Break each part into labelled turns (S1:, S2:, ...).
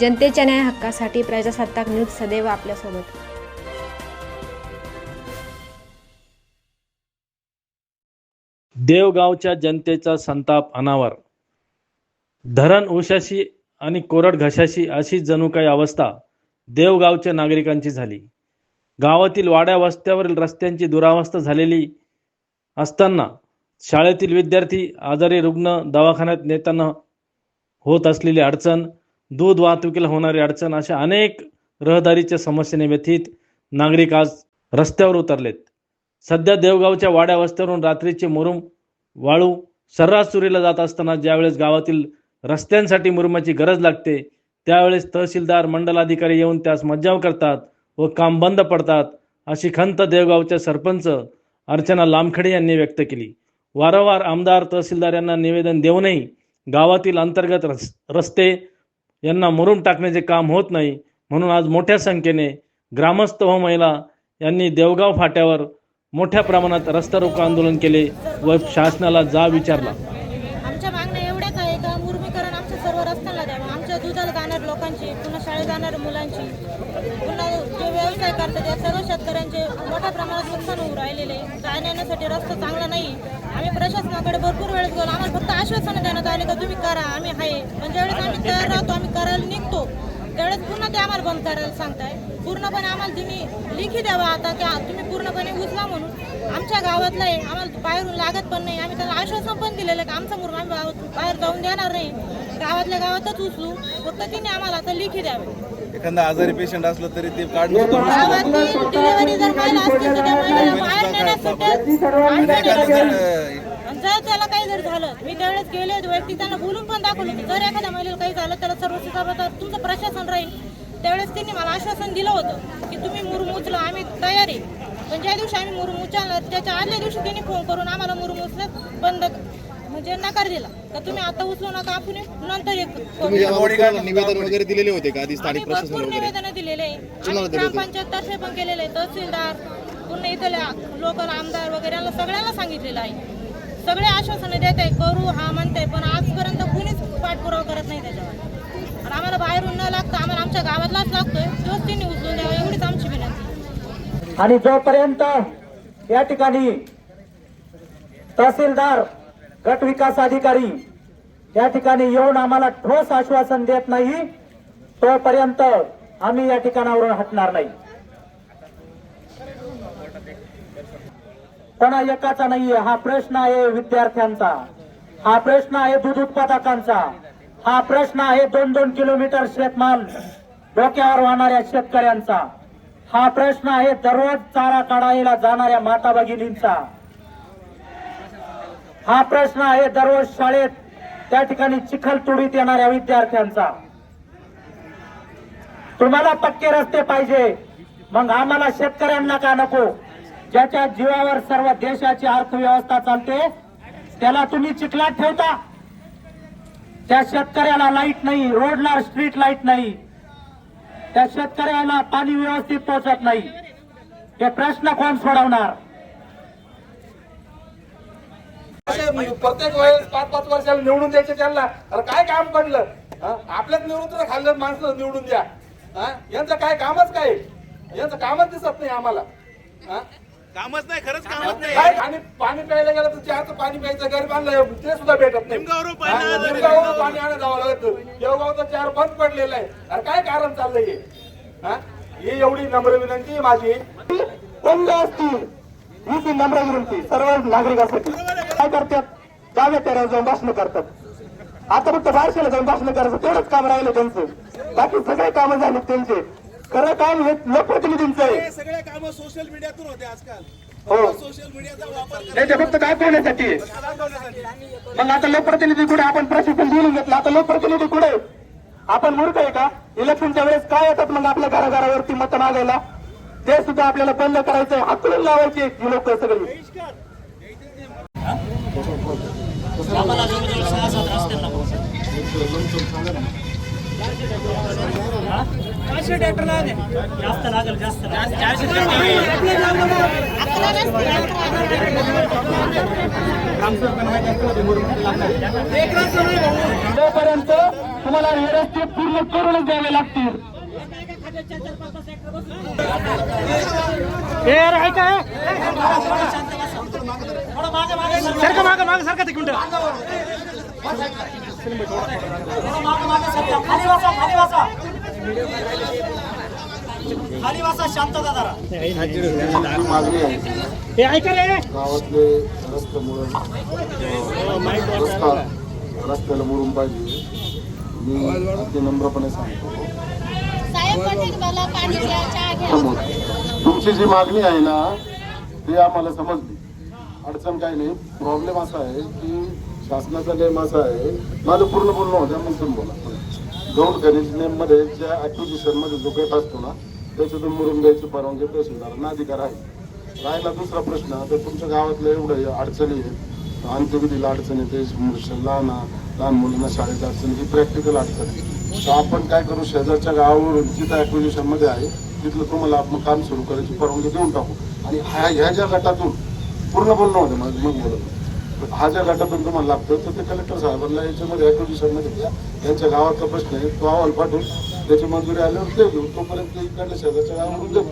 S1: जनतेच्या न्याय हक्कासाठी प्रजासत्ताक न्यूज सदैव आपल्यासोबत.
S2: देवगावच्या जनतेचा संताप अनावर. धरण उशाशी आणि कोरड घशाशी अशी जणू काही अवस्था देवगावच्या नागरिकांची झाली. गावातील वाड्या वस्त्यावरील रस्त्यांची दुरावस्था झालेली असताना शाळेतील विद्यार्थी आजारी रुग्ण दवाखान्यात नेताना होत असलेली अडचण दूध वाहतुकीला होणारी अडचण अशा अनेक रहदारीच्या समस्येने व्यथित नागरिक आज रस्त्यावर उतरलेत. सध्या देवगावच्या वाड्या वस्त्यावरून रात्रीचे मुरुम वाळू सर्रास चुरीला जात असताना ज्यावेळेस गावातील रस्त्यांसाठी मुरुमाची गरज लागते त्यावेळेस तहसीलदार मंडलाधिकारी येऊन त्यास मज्जाव करतात व काम बंद पडतात अशी खंत देवगावच्या सरपंच अर्चना लामखडे यांनी व्यक्त केली. वारंवार आमदार तहसीलदार यांना निवेदन देऊनही गावातील अंतर्गत रस रस्ते यांना मरून टाकण्याचे काम होत नाही. म्हणून आज मोठ्या संख्येने ग्रामस्थ व महिला यांनी देवगाव फाट्यावर मोठ्या प्रमाणात रस्ता रोको आंदोलन केले व शासनाला जा विचारला.
S3: आमच्या मागण्या एवढ्याच आहे का? मुर्मीकरण आमच्या सर्व रस्त्याला द्यावं. आमच्या दुधाला जाणार लोकांची पुन्हा शाळेत जाणाऱ्या मुलांची. पुन्हा जे व्यवसाय करतात या सर्व शेतकऱ्यांचे मोठ्या प्रमाणात नुकसान होऊ राहिलेले. जाण्या येण्यासाठी रस्ता चांगला नाही. आम्ही प्रशासनाकडे भरपूर वेळेस गेलो आम्हाला फक्त आश्वासन देण्यात आले का तुम्ही करा आम्ही आहे. पण ज्यावेळेस आम्ही तयार राहतो आम्ही करायला निघतो त्यावेळेस पुन्हा ते आम्हाला बंद करायला सांगताय. पूर्णपणे आम्हाला तुम्ही लिखी द्यावा आता की आ- तुम्ही पूर्णपणे उचला म्हणून. आमच्या गावातलं आहे आम्हाला बाहेरून लागत पण नाही. आम्ही त्याला आश्वासन पण दिलेलं आहे की आमचा मुरुम आम्ही गावात- बाहेर जाऊन देणार नाही. गावातल्या गावातच उचलू. फक्त तिने आम्हाला आता लिखी द्यावे.
S4: एखादा आजारी पेशंट असलं तरी ते.
S3: गावातली डिलिव्हरी जर महिला असतील तर त्या महिलेला बाहेर नेण्यासाठी
S4: जर
S3: त्याला काही जर झालं मी त्यावेळेस गेले होते व्यक्ती त्यांना बोलून पण दाखवलं जर एखाद्या महिलेला काही झालं त्याला सर्व जबाबदार तुमचं प्रशासन राहील. त्यावेळेस त्यांनी मला आश्वासन दिलं होतं की तुम्ही मुरुम उचला आम्ही तयार आहे. पण ज्या दिवशी आम्ही मुरुम उचलणार त्याच्या आदल्या दिवशी त्यांनी फोन करून आम्हाला मुरुम उचलत बंद म्हणजे नकार दिला. तर तुम्ही आता उचलू नका आपण नंतर एक.
S5: तुम्ही निवेदन वगैरे दिलेले होते का आधी स्थानिक
S3: भरपूर
S5: प्रशासन वगैरे?
S3: निवेदन दिलेले. आहे आम्ही? ग्रामपंचायत तर्फे पण केलेले आहे तहसीलदार पुन्हा इथल्या लोकल आमदार वगैरे यांना सगळ्यांना सांगितलेलं आहे. सगळे आश्वासनं देत आहे करू हा म्हणते पण आजपर्यंत कुणीच पाठपुरावा करत नाही त्याच्यावर. आणि आम्हाला बाहेरून न लागतं आम्हाला आमच्या गावातलाच लागतोय तोच तिने उचलून द्यावा एवढीच आमची विनंती.
S6: आणि जोपर्यंत या ठिकाणी तहसीलदार गट विकास अधिकारी या ठिकाणी येऊन आम्हाला ठोस आश्वासन देत नाही तोपर्यंत आम्ही या ठिकाणावरून हटणार नाही. कोणा एकाचा नाहीये हा प्रश्न आहे विद्यार्थ्यांचा. हा प्रश्न आहे दूध उत्पादकांचा. हा प्रश्न आहे दोन दोन किलोमीटर शेतमाल डोक्यावर वाहणाऱ्या शेतकऱ्यांचा. हा प्रश्न आहे दररोज चारा काढायला जाणाऱ्या माता भगिनींचा. हा प्रश्न आहे दररोज शाळेत त्या ठिकाणी चिखल तुडीत येणाऱ्या विद्यार्थ्यांचा. तुम्हाला पक्के रस्ते पाहिजे. मग आम्हाला शेतकऱ्यांना का नको? ज्याच्या जीवावर सर्व देशाची अर्थव्यवस्था चालते त्याला तुम्ही चिखलात ठेवता. त्या शेतकऱ्याला लाइट नाही रोडला स्ट्रीट लाइट नाही. त्या शेतकऱ्याला पाणी व्यवस्थित पोहोचत नाही. हे प्रश्न कोण सोडवणार?
S7: म्हणजे प्रत्येक वेळेस पाच पाच वर्षाला निवडून द्यायचे त्यांना. अरे काय काम पडलं? आपल्याच निवडून खाल्लं माणसं निवडून द्या. यांचं काय कामच काय? यांचं कामच दिसत नाही आम्हाला. हा?
S4: कामच नाही खरंच कामच नाही.
S7: काय आणि पाणी प्यायला गेलं तर चहाचं पाणी प्यायचं गरीबांना ते सुद्धा भेटत नाही.
S4: निमगावरून पाणी? आणायला जावं
S7: निमगावरून पाणी आणा जावं लागतं. देवगावचं चार बंद पडलेलं आहे. अरे काय कारण चाललंय हे? हा? ही एवढी नम्र विनंती आहे माझी.
S6: बंद असतील. ही ती नम्र विनंती. सर्व नागरिकांसाठी. काय करतात? दहाव्या तेरावर जाऊन भाषण करतात. आता फक्त बारशेला जाऊन भाषण करायचं. तेवढंच काम राहिलं त्यांचं. बाकी सगळे कामं झाले त्यांचे. खरं काम हे लोकप्रतिनिधींचं आहे
S4: हे सगळे काम सोशल मीडियातून होते आजकाल.
S6: हो.
S4: सोशल मीडियाचा वापर
S6: नाही ते फक्त.
S4: करण्यासाठी?
S6: मग आता लोकप्रतिनिधी कुठे? आपण प्रशिक्षण बोलून घेतलं. आता लोकप्रतिनिधी कुठे? आहे? आपण मूर्ख आहे का? इलेक्शनच्या वेळेस काय येतात मग आपल्या घराघरावरती मत मागायला? ते सुद्धा आपल्याला बंद करायचंय. हाकलून लावायचे ही लोक सगळी. तोपर्यंत तुम्हाला हे रस्ते पूर्ण करूनच द्यावे लागतील
S8: सरका माग माग सरका तिकडून खाली वाचा खाली वाचा खाली वाचा शांतता जरा हे ऐका रे
S9: गावातले रस्त्यामुळे रस्ता रस्त्याला मुरुम पाहिजे मी अगदी नम्रपणे सांगतो
S3: साहेब
S9: तुमची जी मागणी आहे ना ती आम्हाला समजली. अडचण काही नाही. प्रॉब्लेम असा आहे की शासनाचा नेम असा आहे माझं पूर्ण बोलणं होतं मग तुम्ही बोला. गौड खनिज नेममध्ये ज्या ॲक्विजिशनमध्ये जो गट असतो ना त्याच्यातून मुरुम द्यायची परवानगी तहसीलदारांना अधिकार आहे. राहिला दुसरा प्रश्न तर तुमच्या गावातल्या एवढं अडचणी आहेत. अंत्यविधीला अडचणी ते लहान लहान मुलांना शाळेत अडचणी ही प्रॅक्टिकल अडचणी आहे. तर आपण काय करू शेजारच्या गावावरून जिथं ॲक्विजिशनमध्ये आहे तिथलं तुम्हाला आपण काम सुरू करायची परवानगी देऊन टाकू. आणि ह्या ह्या ज्या गटातून पूर्ण बोलणं होतं मग मग बोलत हा ज्या गटातून तुम्हाला लागतं तर ते कलेक्टर साहेबांना याच्यामध्ये ॲक्विजिशनमध्ये घ्या त्यांच्या गावातला प्रश्न आहे तो अहवाल पाठवून त्याची मंजुरी आल्यावर ते घेऊ तोपर्यंत इकडल्या शेजारच्या गावावरून देऊ.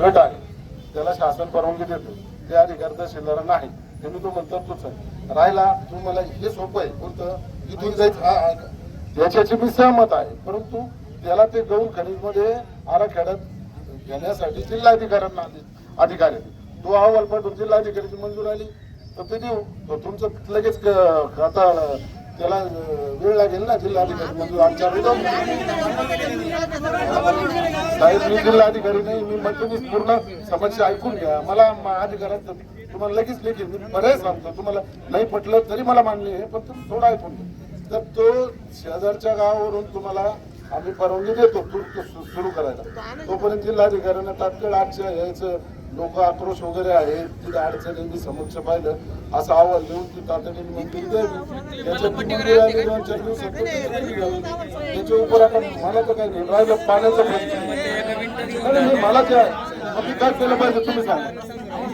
S9: गट आहे. त्याला शासन परवानगी देतो. ते अधिकार तहसीलदार नाही. हे मी तो म्हणतो तोच आहे. राहिला तुम्हाला हे सोपं आहे. कोणतं इथून जायचं. याच्याची मी सहमत आहे. परंतु त्याला ते गौण खनिजमध्ये आराखड्यात घेण्यासाठी जिल्हाधिकाऱ्यांना अधिकारी अधिकार तो अहवाल पाठवून जिल्हाधिकाऱ्याची मंजूर आली. तर ते देऊ. तुमचं लगेच आता त्याला वेळ लागेल ना जिल्हाधिकारी मंजूर. आमच्या साहेब मी जिल्हाधिकारी नाही. मी म्हणतो मी पूर्ण समस्या ऐकून घ्या. मला मा- अधिकारात तुम्हाला लगेच लेखी मी बरेच सांगतो. तुम्हाला नाही पटलं तरी मला मान्य आहे पण तुम्ही थोडं ऐकून घ्या. तर तो शेजारच्या गावावरून तुम्हाला आम्ही परवानगी देतो तू- तू- सुरू करायला. तोपर्यंत जिल्हाधिकाऱ्यांना तात्काळ आजच्या यायचं लोक आक्रोश वगैरे आहे तिथे अडचणींनी समक्ष पाहिलं असं अहवाल देऊन ती तातडीने मंजुरी द्यावी. दोन चार दिवसात. त्याच्या उपर मला तर काही नाही. राहिलं पाण्याचं प्रश्न. मला मी काय केलं पाहिजे तुम्ही सांगा.